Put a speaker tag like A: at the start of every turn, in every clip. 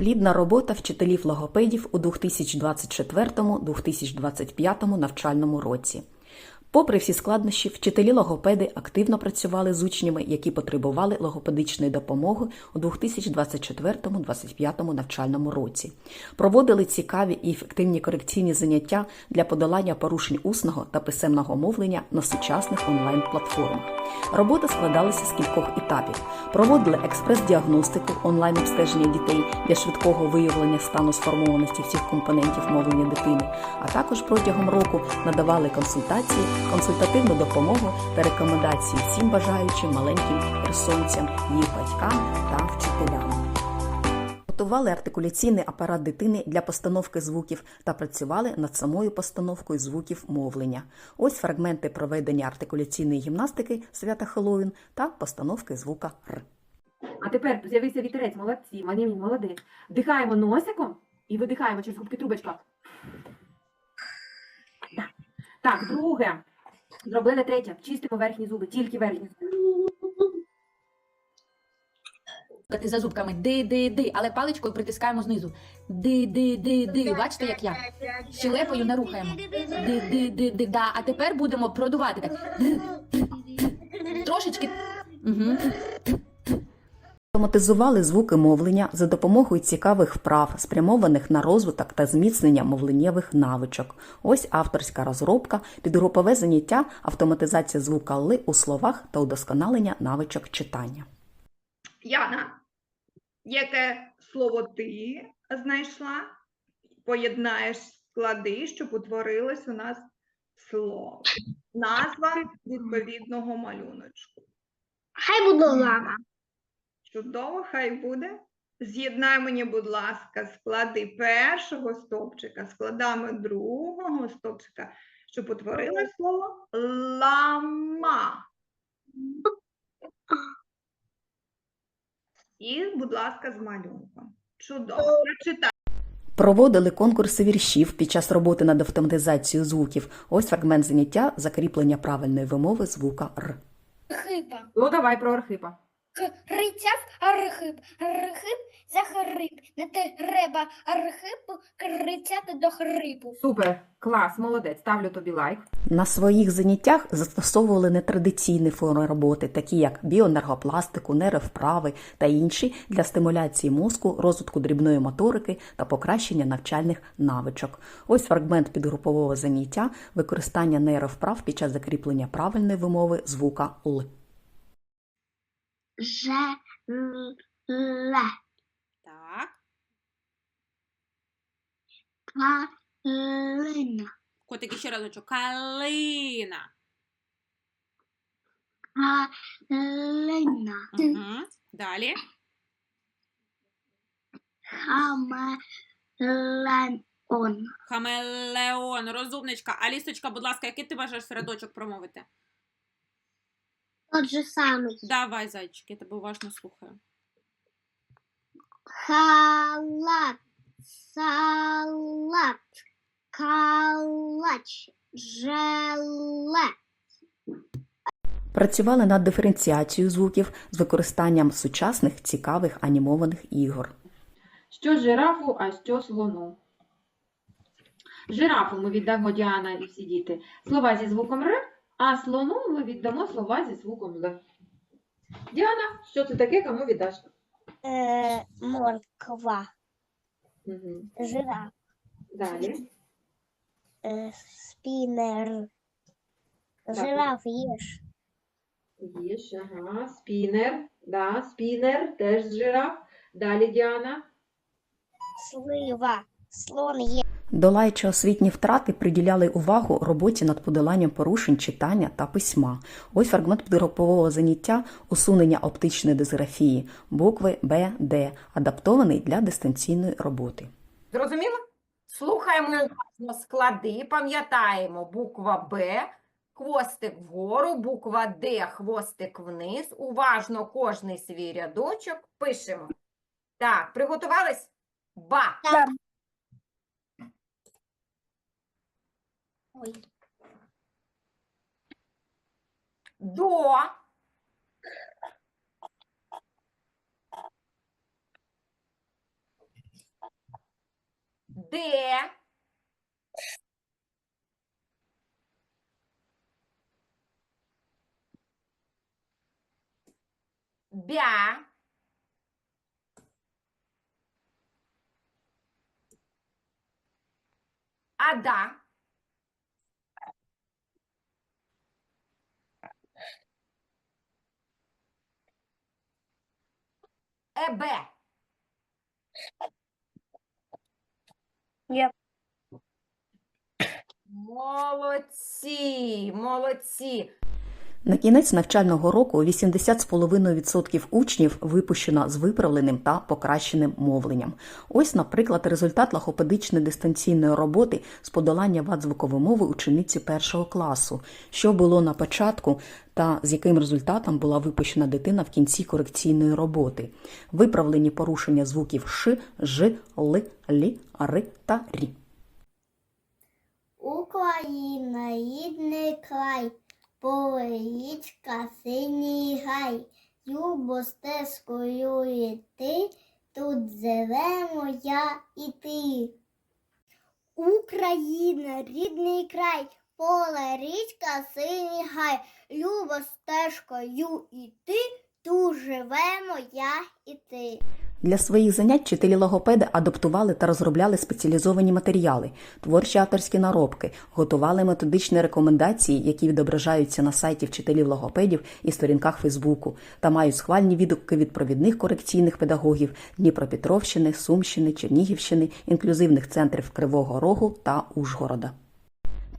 A: Плідна робота вчителів логопедів у 2024-2025 навчальному році. Попри всі складнощі, вчителі логопеди активно працювали з учнями, які потребували логопедичної допомоги у 2024-2025 навчальному році. Проводили цікаві і ефективні корекційні заняття для подолання порушень усного та писемного мовлення на сучасних онлайн-платформах. Робота складалася з кількох етапів. Проводили експрес-діагностику онлайн-обстеження дітей для швидкого виявлення стану сформованості всіх компонентів мовлення дитини, а також протягом року надавали консультації, консультативну допомогу та рекомендації всім бажаючим маленьким херсонцям, їх батькам та вчителям. Готували артикуляційний апарат дитини для постановки звуків та працювали над самою постановкою звуків мовлення. Ось фрагменти проведення артикуляційної гімнастики свята Хеллоуін та постановки звука Р.
B: А тепер з'явився вітерець, молодці, Маліній, молодець. Вдихаємо носиком і видихаємо через губки трубочка. Так друге. Зробили третє. Чистимо верхні зуби, тільки верхні зуби.
C: За зубками ди-ди-ди, але паличкою притискаємо знизу. Ди-ди-ди-ди. Бачите, як я? Щелепою не рухаємо. Ди-ди-ди-ди. А тепер будемо продувати так. Трошечки. Угу.
A: Автоматизували звуки мовлення за допомогою цікавих вправ, спрямованих на розвиток та зміцнення мовленнєвих навичок. Ось авторська розробка, підгрупове заняття, автоматизація звука Л у словах та удосконалення навичок читання.
D: Яна, яке слово ти знайшла? Поєднаєш склади, щоб утворилось у нас слово. Назва відповідного малюночку.
E: Хай буде лама.
D: Чудово, хай буде. З'єднай мені, будь ласка, склади першого стовпчика, складами другого стовпчика, щоб утворилось слово лама. І, будь ласка, з малюнком. Чудово. Прочитай.
A: Проводили конкурси віршів під час роботи над автоматизацією звуків. Ось фрагмент заняття закріплення правильної вимови звука Р.
E: Хипа.
B: Ну, давай про Архипа.
E: Крицяв архип. Архип захрип. Не треба архипу кричати до хрипу.
B: Супер, клас, молодець. Ставлю тобі лайк.
A: На своїх заняттях застосовували нетрадиційні форми роботи, такі як біоенергопластику, нейровправи та інші для стимуляції мозку, розвитку дрібної моторики та покращення навчальних навичок. Ось фрагмент підгрупового заняття використання нейровправ під час закріплення правильної вимови звука Л.
E: Желе.
F: Так.
E: Калина.
F: Котики ще разочок. Калина.
E: Калина.
F: Угу. Далі.
E: Хамелеон.
F: Хамелеон, розумничка. Алісочка, будь ласка, який ти бажаєш рядочок промовити?
E: Тот же самый.
F: Давай, зайчик, я тебе уважно слухаю.
E: Халат. Салат. Калач. Желе.
A: Працювали над диференціацією звуків з використанням сучасних цікавих анімованих ігор.
B: Що жирафу, а що слону? Жирафу ми віддамо Діана і всі діти слова зі звуком Р, а слону ми віддамо слова зі звуком Л. Діана, що це таке, кому віддаш?
E: Е, морква.
B: Угу.
E: Жираф.
B: Далі.
E: Е, спінер. Жираф їж.
B: Їж, ага, спінер, да, спінер, теж жираф. Далі Діана.
E: Слива. Слон є.
A: Долаючи освітні втрати, приділяли увагу роботі над подоланням порушень читання та письма. Ось фрагмент підгрупового заняття усунення оптичної дисграфії букви Б, Д, адаптований для дистанційної роботи.
G: Зрозуміло? Слухаємо уважно склади, пам'ятаємо буква Б, хвостик вгору, буква Д, хвостик вниз. Уважно кожний свій рядочок пишемо. Так, приготувались? Ба.
E: Ой.
G: До. Де? Бя. Ада. Ебе.
E: Yep.
G: Молодці, молодці.
A: На кінець навчального року 80,5% учнів випущено з виправленим та покращеним мовленням. Ось, наприклад, результат логопедичної дистанційної роботи з подолання вад звукової мови учениці першого класу, що було на початку та з яким результатом була випущена дитина в кінці корекційної роботи. Виправлені порушення звуків ш, ж, л, лі, ри та рі.
H: Україна, рідний край, поле річка, синій гай, Любо стежкою йти, тут зелено я і ти. Україна, рідний край, поле річка, синій гай, Любо стежкою іти, тут живемо я і ти.
A: Для своїх занять вчителі логопеди адаптували та розробляли спеціалізовані матеріали, творчі авторські наробки, готували методичні рекомендації, які відображаються на сайті вчителів логопедів і сторінках Фейсбуку, та мають схвальні відгуки від провідних корекційних педагогів Дніпропетровщини, Сумщини, Чернігівщини, інклюзивних центрів Кривого Рогу та Ужгорода.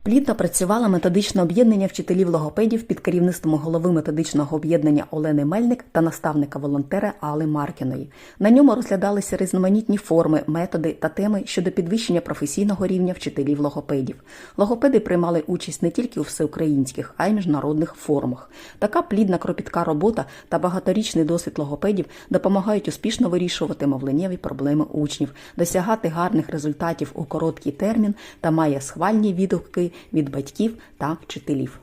A: Плідно працювало методичне об'єднання вчителів логопедів під керівництвом голови методичного об'єднання Олени Мельник та наставника волонтера Али Маркіної. На ньому розглядалися різноманітні форми, методи та теми щодо підвищення професійного рівня вчителів логопедів. Логопеди приймали участь не тільки у всеукраїнських, а й міжнародних форумах. Така плідна кропітка робота та багаторічний досвід логопедів допомагають успішно вирішувати мовленнєві проблеми учнів, досягати гарних результатів у короткий термін та має схвальні відгуки від батьків та вчителів.